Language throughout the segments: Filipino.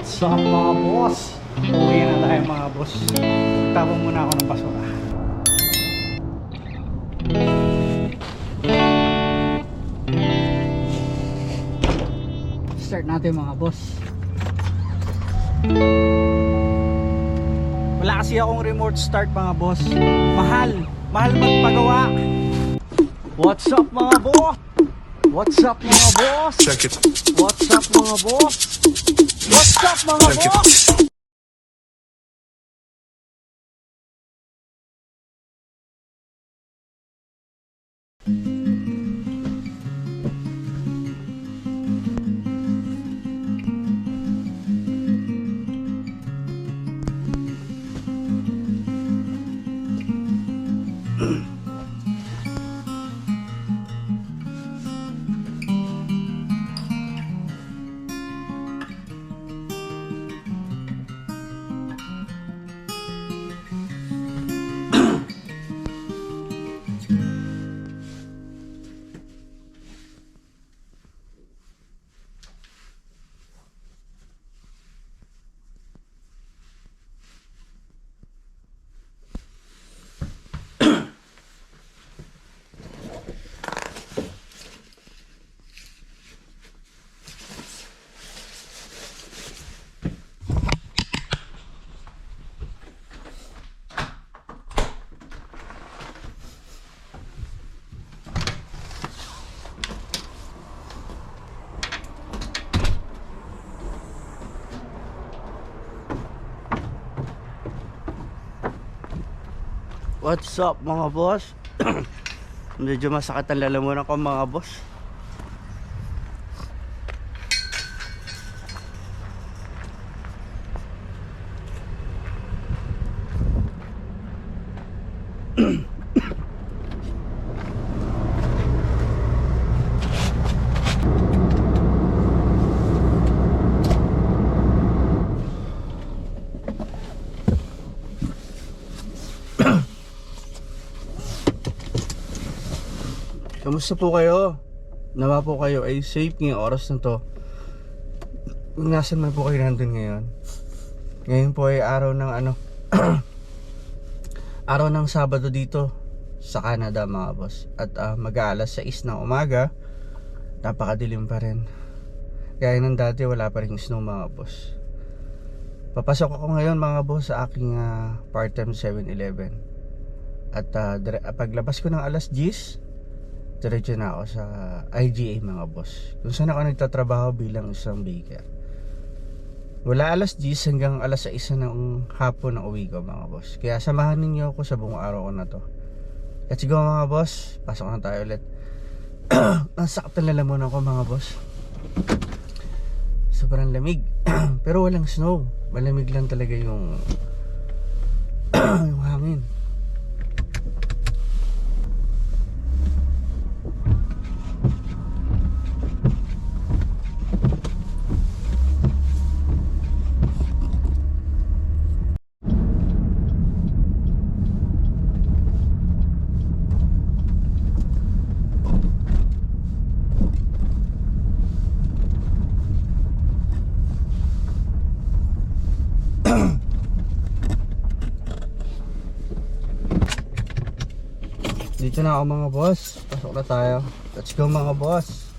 What's up mga boss? Uwi na tayo mga boss. Tapong muna ako ng basura. Start natin mga boss. Wala kasi akong remote start mga boss. Mahal. Mahal magpagawa. What's up mga boss? What's up mga boss? Check it. What's up mga boss? What's up mga Check it. boss? What's up mga boss? Medyo masakit ang lalamunan ko mga boss. Kamusta po kayo? Nawa po kayo ay safe ngayong oras na to. Nasan man po kayo nandun ngayon. Ngayon po ay araw ng ano Araw ng Sabado dito sa Canada mga boss At uh, mag-aalas 6 ng umaga Napakadilim pa rin Kaya nang dati wala pa rin snow mga boss Papasok ako ngayon mga boss sa aking ah, part-time 7-Eleven At dire- paglabas ko ng alas 10 diretso na ako sa IGA mga boss. Kung saan ako nagtatrabaho bilang isang baker. Wala alas 10 hanggang alas 6 ng hapon ng uwi ko mga boss. Kaya samahan ninyo ako sa buong araw ko na to. Let's go mga boss. Pasok na tayo ulit. Ang na lalamunan ko mga boss. Sobrang lamig. Pero walang snow. Malamig lang talaga yung yung hangin Dito na ako mga boss. Pasok na tayo. Let's go mga boss.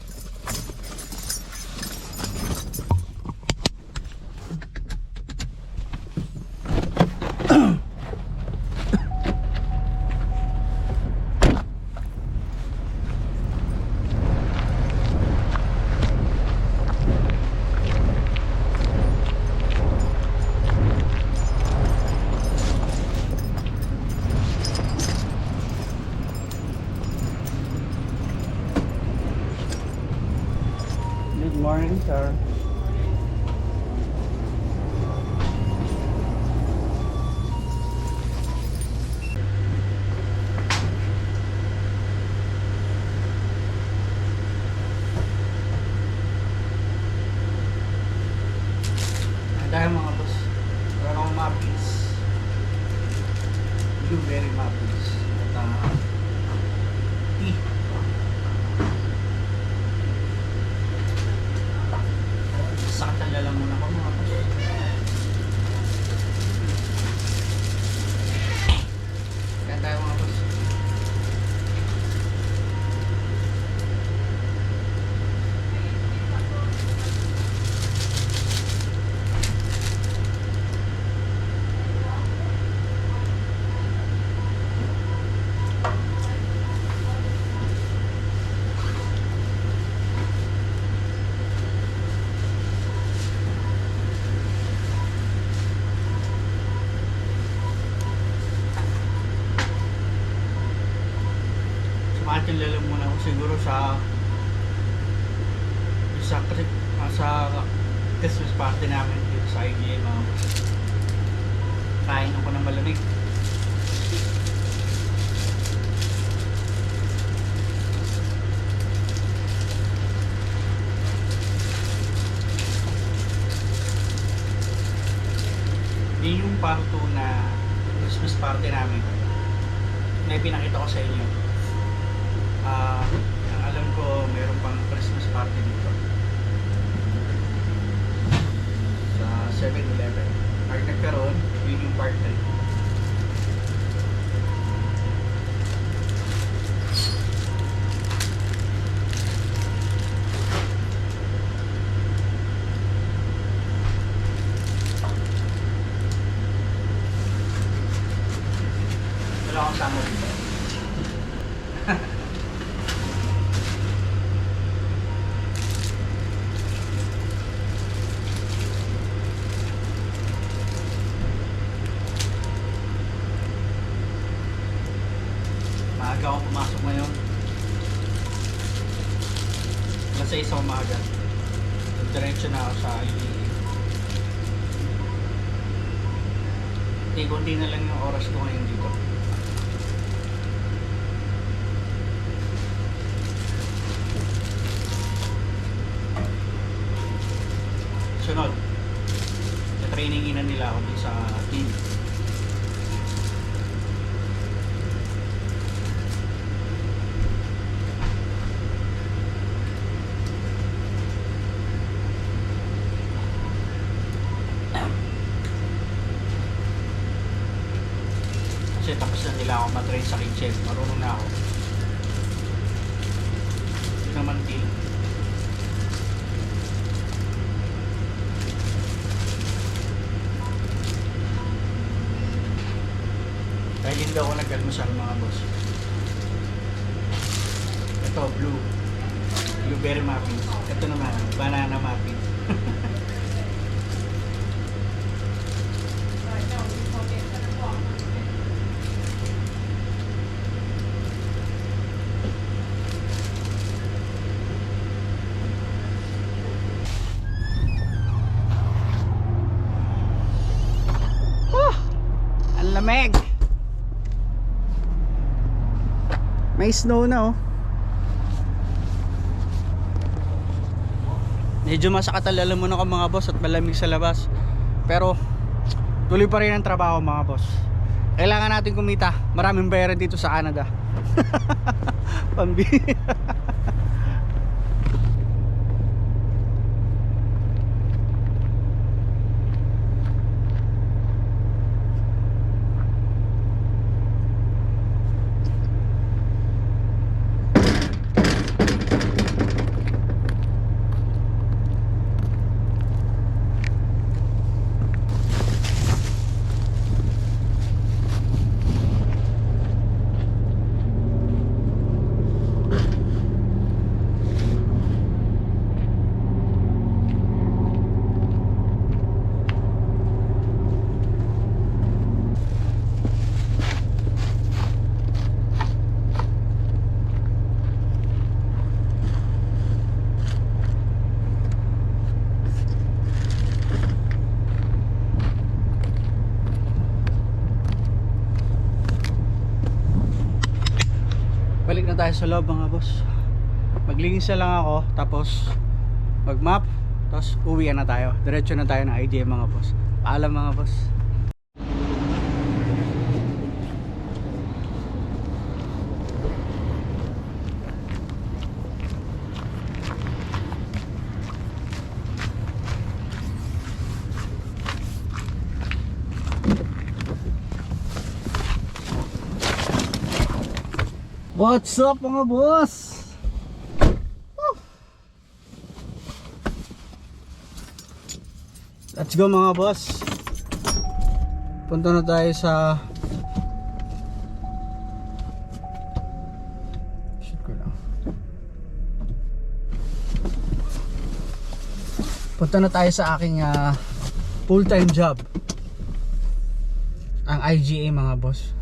Good morning, sir. Dahil mga boss, meron akong muffins. Blueberry muffins. At uh, tea. Sakit ang lalamunan ko mga boss. siguro sa sa Chri- ah, sa Christmas party namin dito sa IGA mga boss. Kain ako ng malamig. Yun yung parto na Christmas party namin. Na pinakita ko sa inyo. Ah, ang alam ko meron pang Christmas party dito. Sa 7-Eleven. Pag nagkaroon, yun yung part 3. Wala akong sama dito. Maaga ako pumasok ngayon. Alas 6 ako maaga. Diretso na ako sa IBA. Hindi, konti na lang yung oras ko ngayon dito. Sunod. Sa training ina nila ako dun sa team. Kasi tapos na nila ako matrain sa kitchen. Marunong na ako. Yun naman team. Dahil hindi ako nag-almusal mga boss. Ito, blue. Blueberry muffin. Ito naman, banana muffin. Ang lamig. May snow na oh. Medyo masakatalala muna ako mga boss at malamig sa labas. Pero tuloy pa rin ang trabaho mga boss. Kailangan natin kumita. Maraming bayaran dito sa Canada. Pambi. Balik na tayo sa loob mga boss. Maglinis na lang ako tapos mag map tapos uwi na tayo. Diretso na tayo ng idea mga boss. Paalam mga boss. What's up mga boss? Let's go mga boss. Punta na tayo sa Shoot ko lang. Punta na tayo sa aking ah, full-time job. Ang IGA mga boss.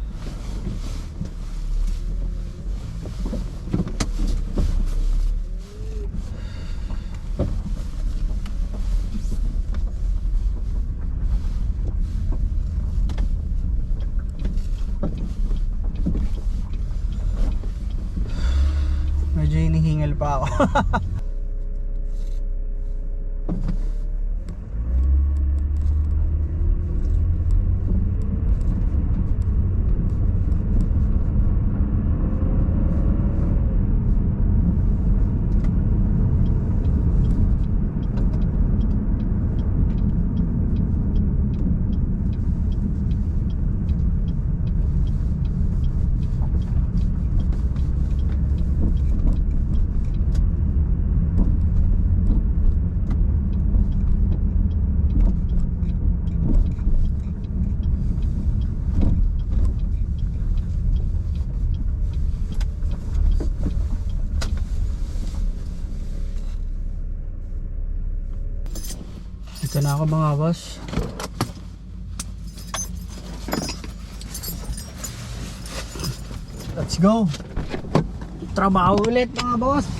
Ito na ako mga boss. Let's go. Trabaho ulit mga boss.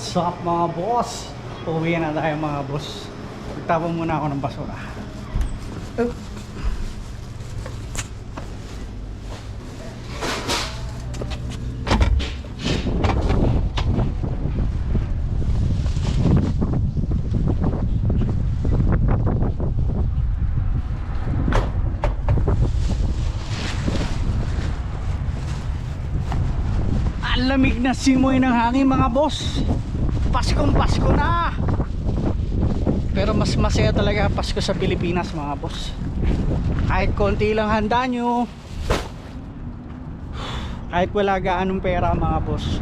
What's up mga boss? Uwi na tayo mga boss. Pagtapon muna ako ng basura. Ang lamig na simoy ng hangin mga boss. Paskong Pasko na. Pero mas masaya talaga Pasko sa Pilipinas mga boss. Kahit konti lang handa nyo. Kahit wala gaanong pera mga boss.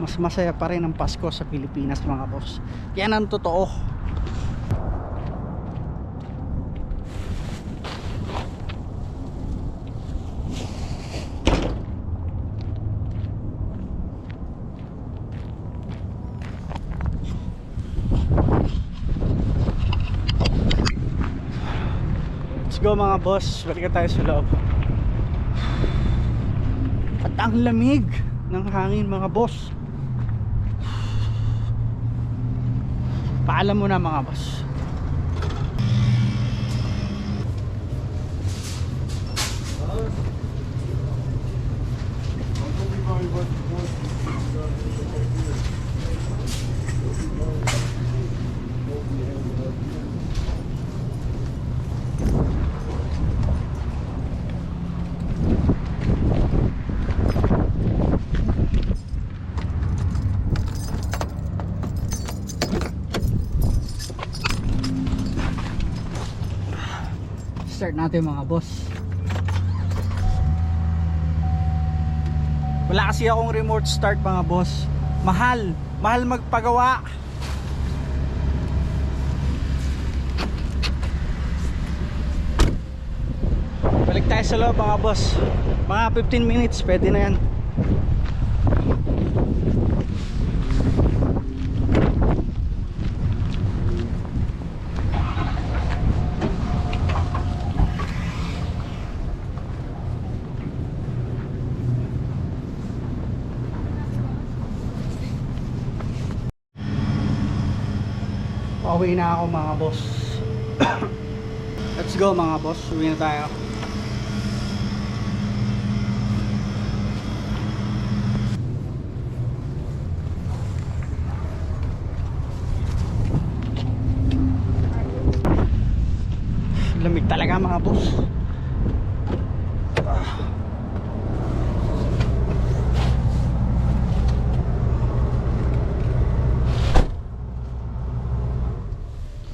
Mas masaya pa rin ang Pasko sa Pilipinas mga boss. Yan ang totoo. Let's go mga boss, balik tayo sa loob. At ang lamig ng hangin mga boss. Paalam muna mga boss. Start natin mga boss. Wala kasi akong remote start mga boss. Mahal. Mahal magpagawa. Balik tayo sa loob mga boss. Mga 15 minutes, pwede na yan. Pauwi na ako mga boss. Let's go mga boss. Uwi na tayo. Lamig talaga mga boss.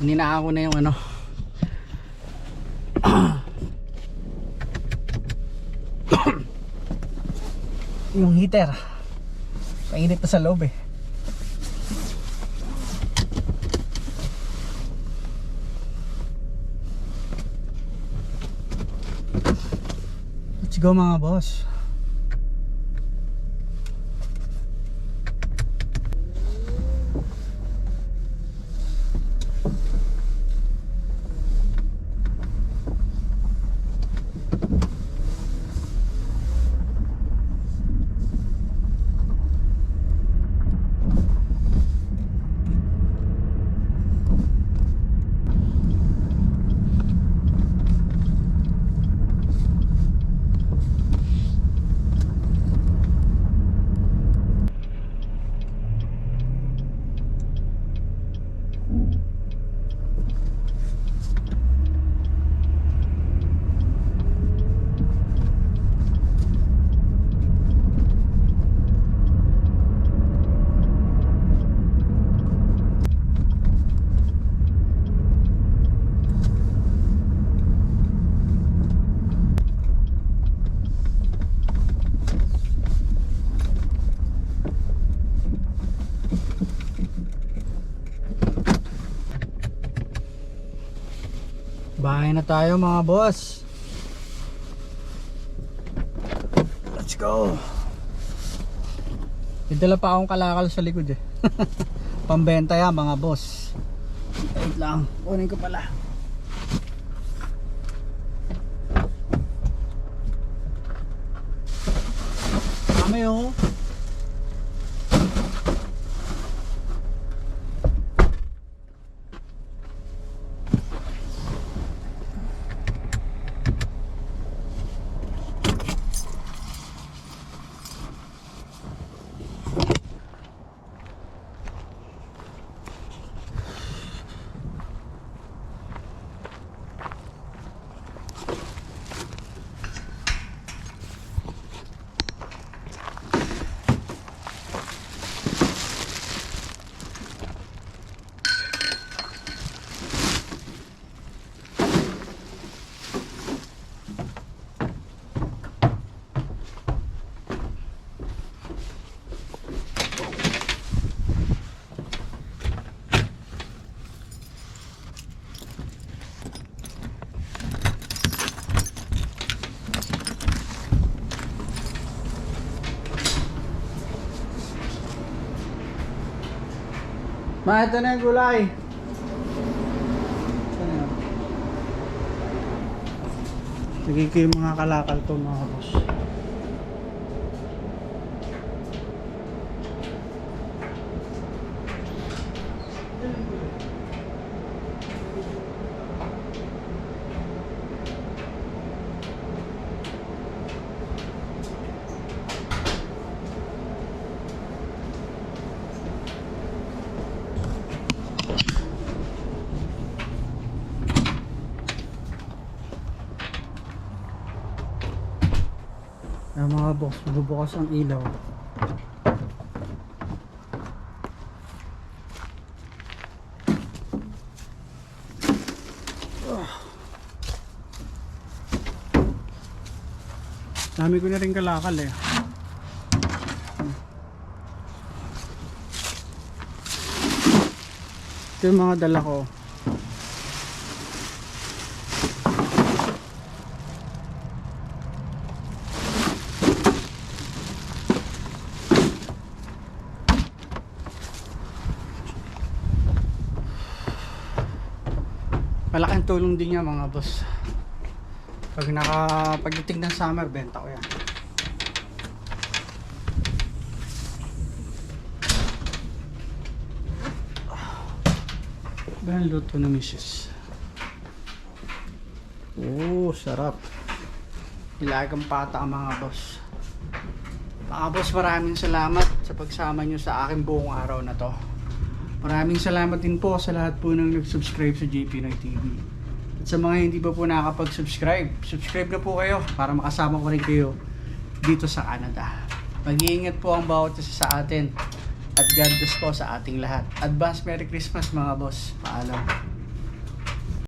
Ninaka ko na yung ano. yung heater. Painit na sa loob eh. go mga boss. Bahay na tayo mga boss. Let's go. Dala pa akong kalakal sa likod eh. Pambenta yan mga boss. Wait lang. Kunin ko pala. Kami oh. Ma, ito na yung gulay. Ito na yun. Lagay ko yung mga kalakal to mga boss. Yung mga boss, bubukas ang ilaw. Dami ko na rin kalakal eh. Ito yung mga dala ko. Tulong din yan mga boss. Pag naka pagdating ng summer, benta ko yan. Ganun luto ng misis. Oh, sarap. Ilagang pata mga boss. Mga boss, maraming salamat sa pagsama nyo sa aking buong araw na to. Maraming salamat din po sa lahat po ng nag-subscribe sa JP Noy TV. At sa mga hindi pa po nakakapag-subscribe, subscribe na po kayo para makasama ko rin kayo dito sa Canada. Mag-iingat po ang bawat isa sa atin. At God bless po sa ating lahat. Advance Merry Christmas mga boss. Paalam.